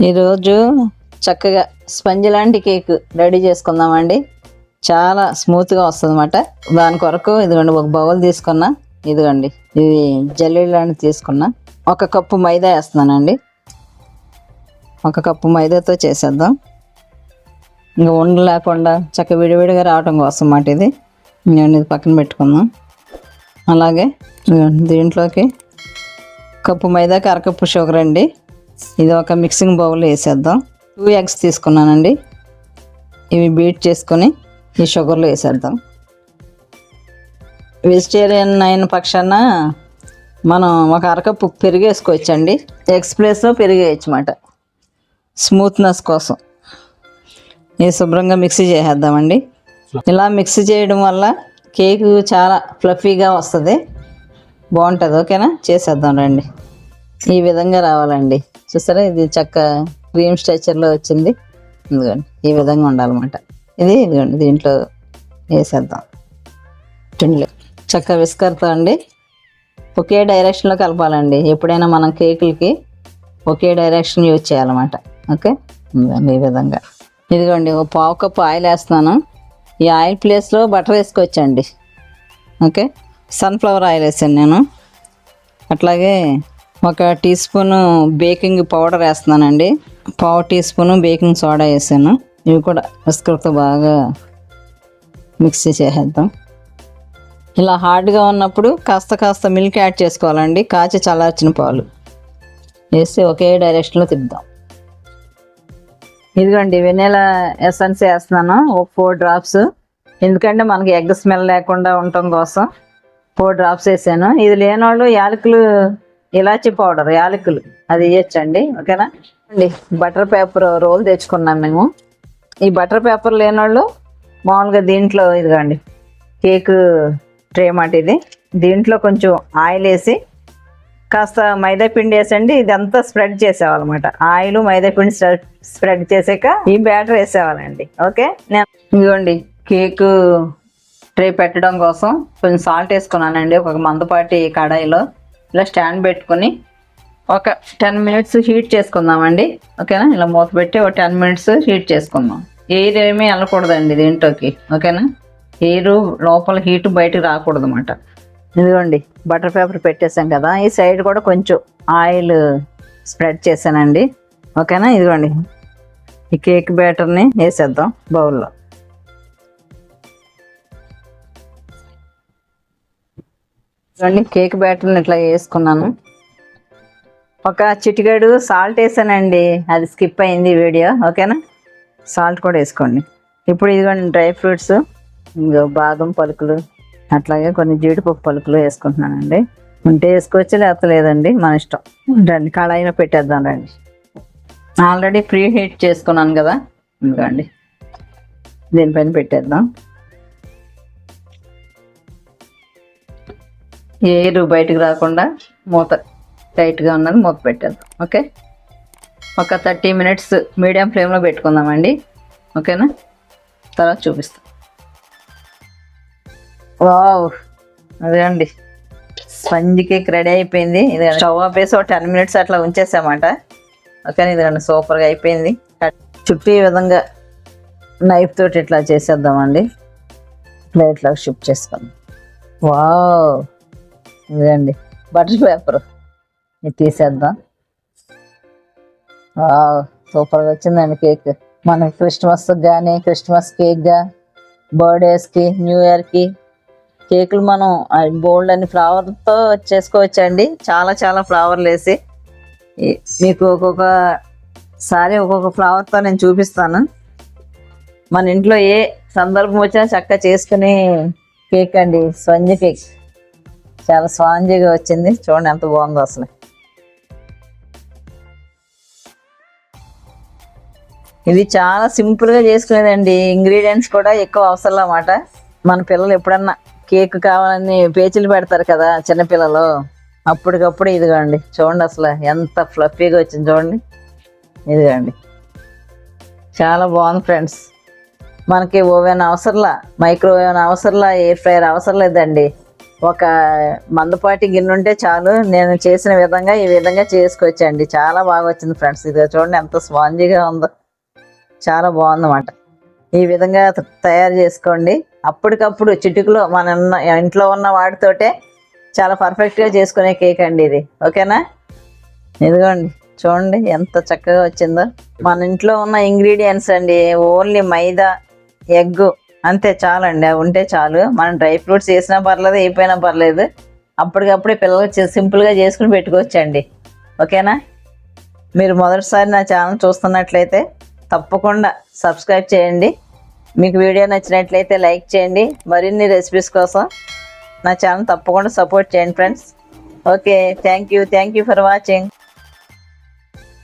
ఈరోజు చక్కగా స్పంజ్ లాంటి కేక్ రెడీ చేసుకుందామండి. చాలా స్మూత్గా వస్తుంది అనమాట దాని కొరకు ఇదిగోండి ఒక బౌల్ తీసుకున్నా. ఇదిగోండి ఇది జల్లీ లాంటిది తీసుకున్నా. ఒక కప్పు మైదా వేస్తున్నానండి. ఒక కప్పు మైదాతో చేసేద్దాం. ఇంకా ఉండలు లేకుండా చక్క విడివిడిగా రావటం కోసం మాట ఇది. నేను ఇది పక్కన పెట్టుకుందాం. అలాగే దీంట్లోకి కప్పు మైదాకి అరకప్పు షుగర్ అండి. ఇది ఒక మిక్సింగ్ బౌల్ వేసేద్దాం. టూ ఎగ్స్ తీసుకున్నానండి. ఇవి బీట్ చేసుకొని ఈ షుగర్లో వేసేద్దాం. వెజిటేరియన్ అయిన పక్షాన మనం ఒక అరకప్పు పెరుగు వేసుకోవచ్చండి. ఎగ్స్ ప్లేస్లో పెరుగు స్మూత్నెస్ కోసం. ఇది శుభ్రంగా మిక్సీ చేసేద్దామండి. ఇలా మిక్సీ చేయడం వల్ల కేకు చాలా ఫ్లఫీగా వస్తుంది. బాగుంటుంది ఓకేనా? చేసేద్దాం రండి. ఈ విధంగా రావాలండి. చూసారా? ఇది చక్క క్రీమ్ స్ట్రక్చర్లో వచ్చింది. ఇదిగోండి ఈ విధంగా ఉండాలన్నమాట. ఇది ఇదిగోండి దీంట్లో వేసేద్దాం. టిండ్లు చక్క విస్కర్తో అండి. ఒకే డైరెక్షన్లో కలపాలండి. ఎప్పుడైనా మనం కేకులకి ఒకే డైరెక్షన్ యూజ్ చేయాలన్నమాట. ఓకే? ఇదిగోండి ఈ విధంగా. ఇదిగోండి ఒక పావు కప్పు ఆయిల్ వేస్తున్నాను. ఈ ఆయిల్ ప్లేస్లో బటర్ వేసుకోవచ్చండి. ఓకే? సన్ఫ్లవర్ ఆయిల్ వేసాను నేను. అట్లాగే ఒక టీ స్పూన్ బేకింగ్ పౌడర్ వేస్తున్నానండి. పావు టీ స్పూన్ బేకింగ్ సోడా వేసాను. ఇవి కూడా విస్కర్తో బాగా మిక్సీ చేసేద్దాం. ఇలా హార్డ్గా ఉన్నప్పుడు కాస్త కాస్త మిల్క్ యాడ్ చేసుకోవాలండి. కాచి చల్లార్చిన పాలు. వేసి ఒకే డైరెక్షన్లో తిప్పుదాం. ఇదిగోండి వెనీలా ఎసెన్స్ వేస్తున్నాను. ఒక ఫోర్ డ్రాప్స్. ఎందుకంటే మనకి ఎగ్ స్మెల్ లేకుండా ఉండటం కోసం ఫోర్ డ్రాప్స్ వేసాను. ఇది లేనివాళ్ళు యాలకులు ఇలాచి పౌడర్ యాలకులు. అది ఇవ్వచ్చండి ఓకేనా? అండి బటర్ పేపర్ రోల్ తెచ్చుకున్నాం మేము. ఈ బటర్ పేపర్ లేనోళ్ళు మామూలుగా దీంట్లో ఇదిగండి కేక్ ట్రే మాట ఇది. దీంట్లో కొంచెం ఆయిల్ వేసి కాస్త మైదా పిండి వేసండి ఇదంతా స్ప్రెడ్ చేసేవాళ్ళమాట. ఆయిల్ మైదా పిండి స్ప్రెడ్ చేసాక ఈ బ్యాటర్ వేసేవాళ్ళండి ఓకే? నేను ఇదిగోండి కేక్ ట్రే పెట్టడం కోసం కొంచెం సాల్ట్ వేసుకున్నానండి ఒక మందపాటి కడాయిలో. ఇలా స్టాండ్ పెట్టుకొని ఒక టెన్ మినిట్స్ హీట్ చేసుకుందామండి. ఓకేనా? ఇలా మూత పెట్టి ఒక టెన్ మినిట్స్ హీట్ చేసుకుందాం. ఎయిర్ ఏమీ వెళ్ళకూడదండి దీంట్లోకి. ఓకేనా? ఎయిర్ లోపల హీట్ బయటకు రాకూడదు అనమాట ఇదిగోండి బటర్ పేపర్ పెట్టేసాం కదా. ఈ సైడ్ కూడా కొంచెం ఆయిల్ స్ప్రెడ్ చేశానండి. ఓకేనా? ఇదిగోండి ఈ కేక్ బ్యాటర్ని వేసేద్దాం బౌల్లో. చూడండి కేక్ బ్యాటర్ని ఇట్లా వేసుకున్నాను. ఒక చిటికాడు సాల్ట్ వేసానండి. అది స్కిప్ అయింది వీడియో ఓకేనా? సాల్ట్ కూడా వేసుకోండి. ఇప్పుడు ఇదిగోండి డ్రై ఫ్రూట్స్ ఇంకో బాదం పలుకులు అట్లాగే కొన్ని జీడిపప్పు పలుకులు వేసుకుంటున్నానండి. ఉంటే వేసుకోవచ్చు లేకపోతే లేదండి? మన ఇష్టం. రండి కళాయిలో పెట్టేద్దాం రండి. ఆల్రెడీ ప్రీ హీట్ చేసుకున్నాను కదా ఇదిగోండి. దీనిపైన పెట్టేద్దాం. ఏరు బయటకు రాకుండా మూత టైట్గా ఉన్నది మూత పెట్టేద్దాం ఓకే? ఒక థర్టీ మినిట్స్ మీడియం ఫ్లేమ్లో పెట్టుకుందామండి ఓకేనా? తర్వాత చూపిస్తాం. వావ్! అదే అండి. స్పంజ్ కేక్ రెడీ అయిపోయింది. ఇది స్టవ్ ఆఫ్ వేసి ఒక టెన్ మినిట్స్ అట్లా ఉంచేసామాట. ఓకే ఇదిగోండి సూపర్గా అయిపోయింది. చుట్టూ ఈ విధంగా నైఫ్ తోటి ఇట్లా చేసేద్దామండి. ప్లేట్లోకి షిఫ్ట్ చేసుకుందాం. వావ్! ఇదండి బటర్ పేపర్. ఇది తీసేద్దాం. సూపర్గా వచ్చిందండి కేక్. మన క్రిస్మస్ కానీ క్రిస్మస్ కేక్గా బర్త్డేస్కి న్యూ ఇయర్కి కేకులు మనం బోల్డ్ అని ఫ్లవర్తో చేసుకోవచ్చండి. చాలా చాలా ఫ్లవర్లు వేసి. మీకు ఒక్కొక్క సారి ఒక్కొక్క ఫ్లవర్తో నేను చూపిస్తాను. మన ఇంట్లో ఏ సందర్భం వచ్చినా చక్కగా చేసుకునే కేక్ అండి స్వంజ కేక్. చాలా స్పాంజీగా వచ్చింది. చూడండి ఎంత బాగుందో అసలు. ఇది చాలా సింపుల్గా చేసుకునేదండి. ఇంగ్రీడియంట్స్ కూడా ఎక్కువ అవసరం అన్నమాట. మన పిల్లలు ఎప్పుడన్నా కేక్ కావాలని పేచీలు పెడతారు కదా చిన్నపిల్లలు అప్పటికప్పుడు ఇదిగోండి. చూడండి అసలు ఎంత ఫ్లఫీగా వచ్చింది చూడండి. ఇదిగోండి. చాలా బాగుంది ఫ్రెండ్స్. మనకి ఓవెన్ అవసరంలా మైక్రోవేవ్ అవసరంలా ఎయిర్ ఫ్రైయర్ అవసరం లేదండి. ఒక మందపాటి గిన్నె ఉంటే చాలు. నేను చేసిన విధంగా ఈ విధంగా చేసుకోవచ్చండి చాలా బాగా వచ్చింది ఫ్రెండ్స్. ఇది చూడండి ఎంత స్పాంజీగా ఉందో. చాలా బాగుందన్నమాట. ఈ విధంగా తయారు చేసుకోండి. అప్పటికప్పుడు చిటుకులో మన ఉన్న- ఇంట్లో ఉన్న వాటితోటే చాలా పర్ఫెక్ట్గా చేసుకునే కేక్ అండి ఇది. ఓకేనా? ఇదిగోండి. చూడండి ఎంత చక్కగా వచ్చిందో. మన ఇంట్లో ఉన్న ఇంగ్రీడియంట్స్ అండి. ఓన్లీ మైదా ఎగ్గు అంతే చాలండి అవి ఉంటే చాలు. మనం డ్రై ఫ్రూట్స్ వేసినా పర్లేదు అయిపోయినా పర్లేదు. అప్పటికప్పుడే పిల్లలు సింపుల్గా చేసుకుని పెట్టుకోవచ్చండి. ఓకేనా? మీరు మొదటిసారి నా ఛానల్ చూస్తున్నట్లయితే తప్పకుండా సబ్స్క్రైబ్ చేయండి. మీకు వీడియో నచ్చినట్లయితే లైక్ చేయండి. మరిన్ని రెసిపీస్ కోసం నా ఛానల్ తప్పకుండా సపోర్ట్ చేయండి friends. Okay thank you. Thank you for watching.